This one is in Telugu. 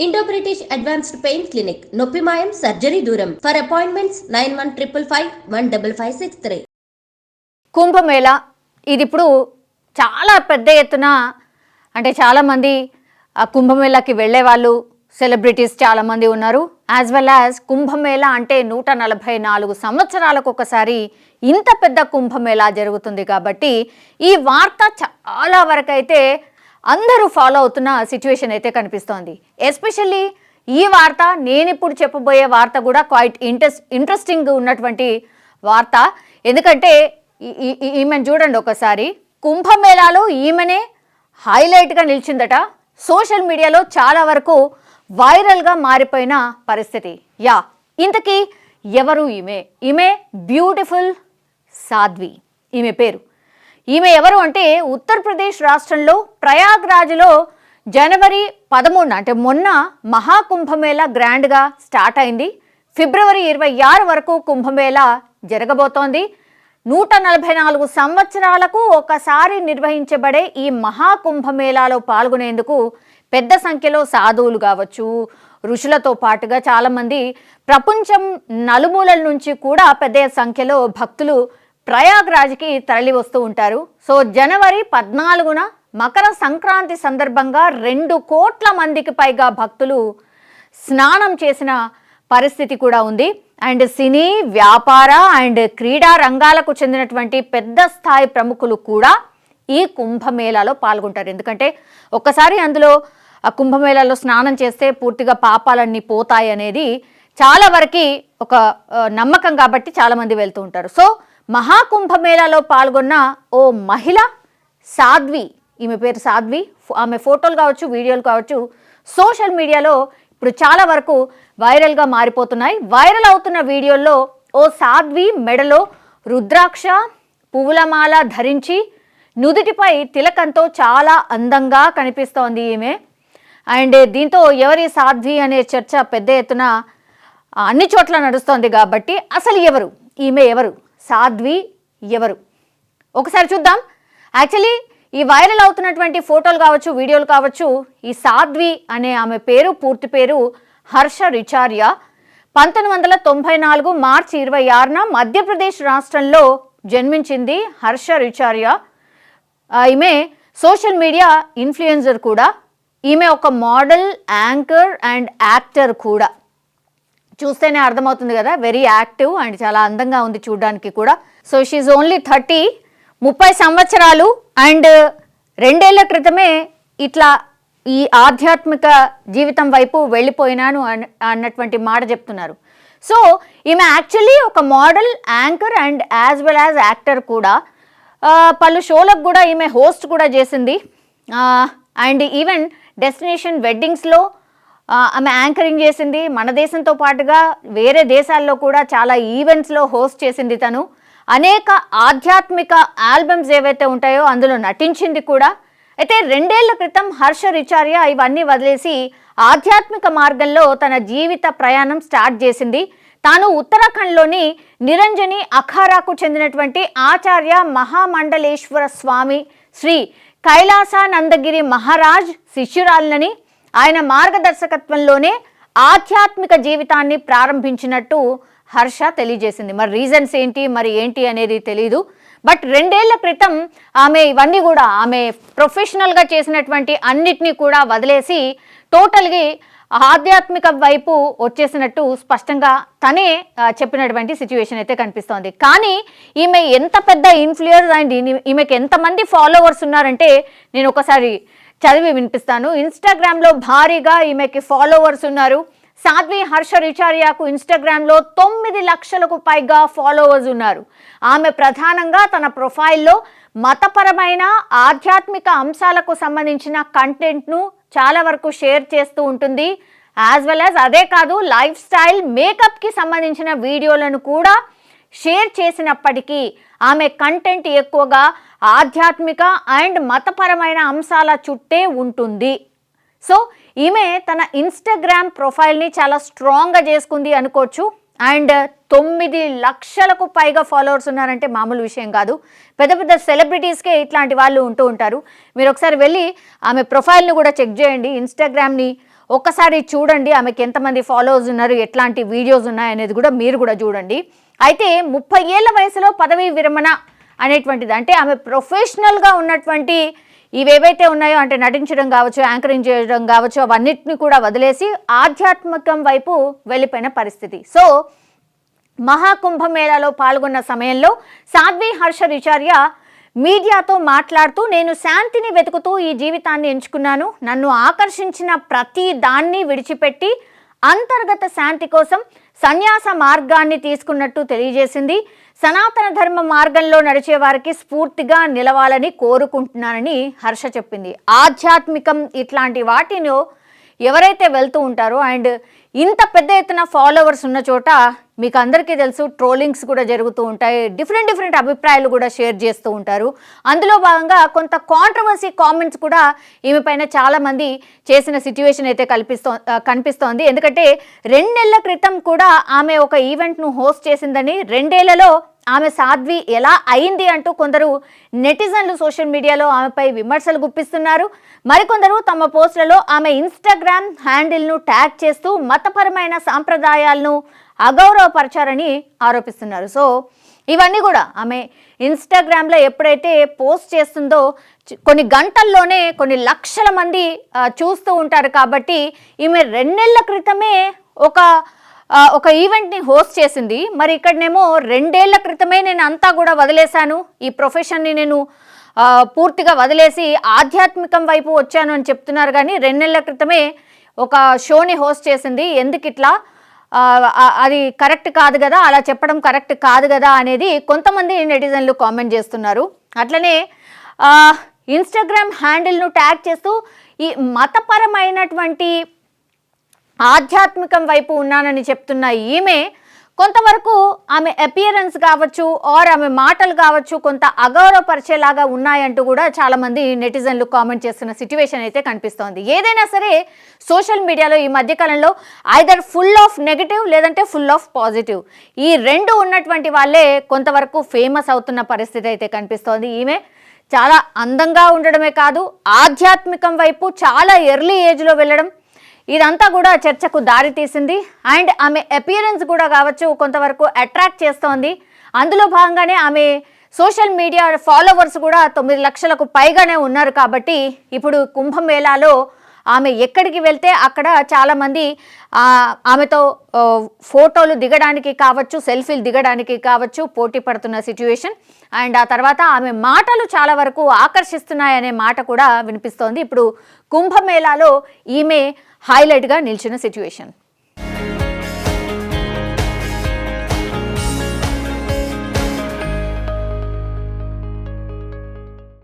Indo British advanced pain clinic నొప్పి మాయం సర్జరీ దూరం for appointments nine one triple five one double five six three Kumbhamela ఇది ఇప్పుడు చాలా పెద్ద ఎత్తున అంటే చాలామంది ఆ కుంభమేళకి వెళ్ళే వాళ్ళు సెలబ్రిటీస్ చాలామంది ఉన్నారు. యాజ్ వెల్ యాజ్ కుంభమేళ అంటే నూట నలభై నాలుగు సంవత్సరాలకు ఒకసారి ఇంత పెద్ద కుంభమేళా జరుగుతుంది కాబట్టి ఈ వార్త చాలా వరకైతే అందరూ ఫాలో అవుతున్న సిచ్యువేషన్ అయితే కనిపిస్తోంది. ఎస్పెషల్లీ ఈ వార్త నేను ఇప్పుడు చెప్పబోయే వార్త కూడా క్వైట్ ఇంట్రెస్ట్ ఇంట్రెస్టింగ్ ఉన్నటువంటి వార్త. ఎందుకంటే ఈ- ఈమెను చూడండి ఒకసారి. కుంభమేళాలో ఈమెనే హైలైట్గా నిలిచిందట. సోషల్ మీడియాలో చాలా వరకు వైరల్గా మారిపోయిన పరిస్థితి. యా ఇంతకీ ఎవరు ఈమె? ఈమె బ్యూటిఫుల్ సాధ్వి. ఈమె పేరు ఈమె ఎవరు అంటే ఉత్తరప్రదేశ్ రాష్ట్రంలో ప్రయాగ్రాజ్లో జనవరి పదమూడున అంటే మొన్న మహాకుంభమేళా గ్రాండ్గా స్టార్ట్ అయింది. ఫిబ్రవరి ఇరవై ఆరు వరకు కుంభమేళా జరగబోతోంది. నూట నలభై నాలుగు సంవత్సరాలకు ఒకసారి నిర్వహించబడే ఈ మహాకుంభమేళాలో పాల్గొనేందుకు పెద్ద సంఖ్యలో సాధువులు కావచ్చు ఋషులతో పాటుగా చాలామంది ప్రపంచం నలుమూలల నుంచి కూడా పెద్ద సంఖ్యలో భక్తులు ప్రయాగ్రాజ్కి తరలి వస్తూ ఉంటారు. సో జనవరి పద్నాలుగున మకర సంక్రాంతి సందర్భంగా రెండు కోట్ల మందికి పైగా భక్తులు స్నానం చేసిన పరిస్థితి కూడా ఉంది. అండ్ సినీ వ్యాపార అండ్ క్రీడా రంగాలకు చెందినటువంటి పెద్ద స్థాయి ప్రముఖులు కూడా ఈ కుంభమేళాలో పాల్గొంటారు. ఎందుకంటే ఒక్కసారి అందులో ఆ కుంభమేళాలో స్నానం చేస్తే పూర్తిగా పాపాలన్నీ పోతాయి అనేది చాలా వరకు ఒక నమ్మకం కాబట్టి చాలామంది వెళ్తూ ఉంటారు. సో మహాకుంభమేళాలో పాల్గొన్న ఓ మహిళ సాధ్వి ఈమె పేరు సాధ్వి ఆమె ఫోటోలు కావచ్చు వీడియోలు కావచ్చు సోషల్ మీడియాలో ఇప్పుడు చాలా వరకు వైరల్గా మారిపోతున్నాయి. వైరల్ అవుతున్న వీడియోల్లో ఓ సాధ్వి మెడలో రుద్రాక్ష పువ్వులమాల ధరించి నుదుటిపై తిలకంతో చాలా అందంగా కనిపిస్తోంది ఈమె. అండ్ దీంతో ఎవరి సాధ్వి అనే చర్చ పెద్ద ఎత్తున అన్ని చోట్ల నడుస్తోంది కాబట్టి అసలు ఎవరు? ఈమె ఎవరు? సాధ్వి ఎవరు? ఒకసారి చూద్దాం. యాక్చువల్లీ ఈ వైరల్ అవుతున్నటువంటి ఫోటోలు కావచ్చు వీడియోలు కావచ్చు ఈ సాధ్వి అనే ఆమె పేరు పూర్తి పేరు హర్ష రిచార్య. పంతొమ్మిది వందల తొంభై నాలుగు మార్చి ఇరవై ఆరున మధ్యప్రదేశ్ రాష్ట్రంలో జన్మించింది హర్ష రిచార్య. ఈమె సోషల్ మీడియా ఇన్ఫ్లుయెన్సర్ కూడా. ఈమె ఒక మోడల్ యాంకర్ అండ్ యాక్టర్ కూడా. చూస్తేనే అర్థమవుతుంది కదా. వెరీ యాక్టివ్ అండ్ చాలా అందంగా ఉంది చూడడానికి కూడా. సో షీఈ్ ఓన్లీ థర్టీ ముప్పై సంవత్సరాలు అండ్ రెండేళ్ళ క్రితమే ఇట్లా ఈ ఆధ్యాత్మిక జీవితం వైపు వెళ్ళిపోయినాను అన్నటువంటి మాట చెప్తున్నారు. సో ఈమె యాక్చువల్లీ ఒక model anchor and as well as actor కూడా. పలు షోలకు కూడా ఈమె హోస్ట్ కూడా చేసింది. అండ్ ఈవెన్ డెస్టినేషన్ వెడ్డింగ్స్లో ఆమె యాంకరింగ్ చేసింది. మన దేశంతో పాటుగా వేరే దేశాల్లో కూడా చాలా ఈవెంట్స్లో హోస్ట్ చేసింది తను. అనేక ఆధ్యాత్మిక ఆల్బమ్స్ ఏవైతే ఉంటాయో అందులో నటించింది కూడా. అయితే రెండేళ్ళ క్రితం హర్ష రిచార్య ఇవన్నీ వదిలేసి ఆధ్యాత్మిక మార్గంలో తన జీవిత ప్రయాణం స్టార్ట్ చేసింది. తాను ఉత్తరాఖండ్లోని నిరంజని అఖారాకు చెందినటువంటి ఆచార్య మహామండలేశ్వర స్వామి శ్రీ కైలాసానందగిరి మహారాజ్ శిష్యురాలని ఆయన మార్గదర్శకత్వంలోనే ఆధ్యాత్మిక జీవితాన్ని ప్రారంభించినట్టు హర్ష తెలియజేసింది. మరి రీజన్స్ ఏంటి మరి ఏంటి అనేది తెలియదు బట్ రెండేళ్ళ క్రితం ఆమె ఇవన్నీ కూడా ఆమె ప్రొఫెషనల్గా చేసినటువంటి అన్నిటినీ కూడా వదిలేసి టోటల్గా ఆధ్యాత్మిక వైపు వచ్చేసినట్టు స్పష్టంగా తనే చెప్పినటువంటి సిచ్యువేషన్ అయితే కనిపిస్తోంది. కానీ ఈమె ఎంత పెద్ద ఇన్ఫ్లుయర్ అండ్ ఈమెకి ఎంతమంది ఫాలోవర్స్ ఉన్నారంటే నేను ఒకసారి చదివి వినిపిస్తాను. ఇన్స్టాగ్రామ్లో భారీగా ఈమెకి ఫాలోవర్స్ ఉన్నారు. సాధ్వి హర్ష రిచార్యాకు ఇన్స్టాగ్రామ్లో తొమ్మిది లక్షలకు పైగా ఫాలోవర్స్ ఉన్నారు. ఆమె ప్రధానంగా తన ప్రొఫైల్లో మతపరమైన ఆధ్యాత్మిక అంశాలకు సంబంధించిన కంటెంట్ను చాలా వరకు షేర్ చేస్తూ ఉంటుంది. యాజ్ వెల్ యాజ్ అదే కాదు లైఫ్ స్టైల్ మేకప్కి సంబంధించిన వీడియోలను కూడా షేర్ చేసినప్పటికీ ఆమె కంటెంట్ ఎక్కువగా ఆధ్యాత్మిక అండ్ మతపరమైన అంశాల చుట్టే ఉంటుంది. సో ఈమె తన ఇన్స్టాగ్రామ్ ప్రొఫైల్ని చాలా స్ట్రాంగ్గా చేసుకుంది అనుకోవచ్చు. అండ్ తొమ్మిది లక్షలకు పైగా ఫాలోవర్స్ ఉన్నారంటే మామూలు విషయం కాదు. పెద్ద పెద్ద సెలబ్రిటీస్కే ఇట్లాంటి వాళ్ళు ఉంటూ ఉంటారు. మీరు ఒకసారి వెళ్ళి ఆమె ప్రొఫైల్ని కూడా చెక్ చేయండి. ఇన్స్టాగ్రామ్ని ఒక్కసారి చూడండి. ఆమెకి ఎంతమంది ఫాలోవర్స్ ఉన్నారు ఎట్లాంటి వీడియోస్ ఉన్నాయి అనేది కూడా మీరు కూడా చూడండి. అయితే ముప్పై ఏళ్ళ వయసులో పదవీ విరమణ అనేటువంటిది. అంటే ఆమె ప్రొఫెషనల్గా ఉన్నటువంటి ఇవేవైతే ఉన్నాయో అంటే నటించడం కావచ్చు యాంకరింగ్ చేయడం కావచ్చు అవన్నిటిని కూడా వదిలేసి ఆధ్యాత్మికం వైపు వెళ్ళిపోయిన పరిస్థితి. సో మహాకుంభమేళాలో పాల్గొన్న సమయంలో సాధ్వి హర్ష రిచార్య మీడియాతో మాట్లాడుతూ నేను శాంతిని వెతుకుతూ ఈ జీవితాన్ని ఎంచుకున్నాను. నన్ను ఆకర్షించిన ప్రతి దాన్ని విడిచిపెట్టి అంతర్గత శాంతి కోసం సన్యాస మార్గాన్ని తీసుకున్నట్టు తెలియజేసింది. సనాతన ధర్మ మార్గంలో నడిచే వారికి స్ఫూర్తిగా నిలవాలని కోరుకుంటున్నానని హర్ష చెప్పింది. ఆధ్యాత్మికం ఇట్లాంటి వాటిలో ఎవరైతే వెళ్తూ ఉంటారో అండ్ ఇంత పెద్ద ఎత్తున ఫాలోవర్స్ ఉన్న చోట మీకు అందరికీ తెలుసు ట్రోలింగ్స్ కూడా జరుగుతూ ఉంటాయి డిఫరెంట్ డిఫరెంట్ అభిప్రాయాలు కూడా షేర్ చేస్తూ ఉంటారు. అందులో భాగంగా కొంత కాంట్రవర్సీ కామెంట్స్ కూడా ఈమె పైన చాలామంది చేసిన సిచ్యువేషన్ అయితే కల్పిస్తో కనిపిస్తోంది. ఎందుకంటే రెండు నెలల క్రితం కూడా ఆమె ఒక ఈవెంట్ను హోస్ట్ చేసిందని రెండేళ్ళలో ఆమె సాధ్వి ఎలా అయింది అంటూ కొందరు నెటిజన్లు సోషల్ మీడియాలో ఆమెపై విమర్శలు గుప్పిస్తున్నారు. మరికొందరు తమ పోస్టులలో ఆమె ఇన్స్టాగ్రామ్ హ్యాండిల్ను ట్యాగ్ చేస్తూ మతపరమైన సాంప్రదాయాలను అగౌరవపరిచారని ఆరోపిస్తున్నారు. సో ఇవన్నీ కూడా ఆమె ఇన్స్టాగ్రామ్లో ఎప్పుడైతే పోస్ట్ చేస్తుందో కొన్ని గంటల్లోనే కొన్ని లక్షల మంది చూస్తూ ఉంటారు కాబట్టి ఈమె రెండేళ్ళ క్రితమే ఒక ఒక ఈవెంట్ని హోస్ట్ చేసింది. మరి ఇక్కడనేమో రెండేళ్ళ క్రితమే నేను అంతా కూడా వదిలేశాను. ఈ ప్రొఫెషన్ని నేను పూర్తిగా వదిలేసి ఆధ్యాత్మికం వైపు వచ్చాను అని చెప్తున్నారు. కానీ రెండేళ్ళ క్రితమే ఒక షోని హోస్ట్ చేసింది. ఎందుకు ఇట్లా అది కరెక్ట్ కాదు కదా అలా చెప్పడం కరెక్ట్ కాదు కదా అనేది కొంతమంది నెటిజన్లు కామెంట్ చేస్తున్నారు. అట్లనే ఇన్స్టాగ్రామ్ హ్యాండిల్ను ట్యాగ్ చేస్తూ ఈ మతపరమైనటువంటి ఆధ్యాత్మికం వైపు ఉన్నానని చెప్తున్న ఈమె కొంతవరకు ఆమె అపియరెన్స్ కావచ్చు ఆర్ ఆమె మాటలు కావచ్చు కొంత అగౌరవపరిచేలాగా ఉన్నాయంటూ కూడా చాలామంది నెటిజన్లు కామెంట్ చేస్తున్న సిచ్యువేషన్ అయితే కనిపిస్తోంది. ఏదైనా సరే సోషల్ మీడియాలో ఈ మధ్యకాలంలో ఐదర్ ఫుల్ ఆఫ్ నెగిటివ్ లేదంటే ఫుల్ ఆఫ్ పాజిటివ్ ఈ రెండు ఉన్నటువంటి వాళ్ళే కొంతవరకు ఫేమస్ అవుతున్న పరిస్థితి అయితే కనిపిస్తోంది. ఈమె చాలా అందంగా ఉండడమే కాదు ఆధ్యాత్మికం వైపు చాలా ఎర్లీ ఏజ్లో వెళ్ళడం ఇదంతా కూడా చర్చకు దారి తీసింది. అండ్ ఆమె అపియరెన్స్ కూడా కావచ్చు కొంతవరకు అట్రాక్ట్ చేస్తోంది. అందులో భాగంగానే ఆమె సోషల్ మీడియా ఫాలోవర్స్ కూడా తొమ్మిది లక్షలకు పైగానే ఉన్నారు కాబట్టి ఇప్పుడు కుంభమేళాలో ఆమె ఎక్కడికి వెళ్తే అక్కడ చాలామంది ఆమెతో ఫోటోలు దిగడానికి కావచ్చు సెల్ఫీలు దిగడానికి కావచ్చు పోటీ పడుతున్న సిచ్యువేషన్. అండ్ ఆ తర్వాత ఆమె మాటలు చాలా వరకు ఆకర్షిస్తున్నాయనే మాట కూడా వినిపిస్తోంది. ఇప్పుడు కుంభమేళాలో ఈమె హైలైట్గా నిలిచిన సిచ్యువేషన్.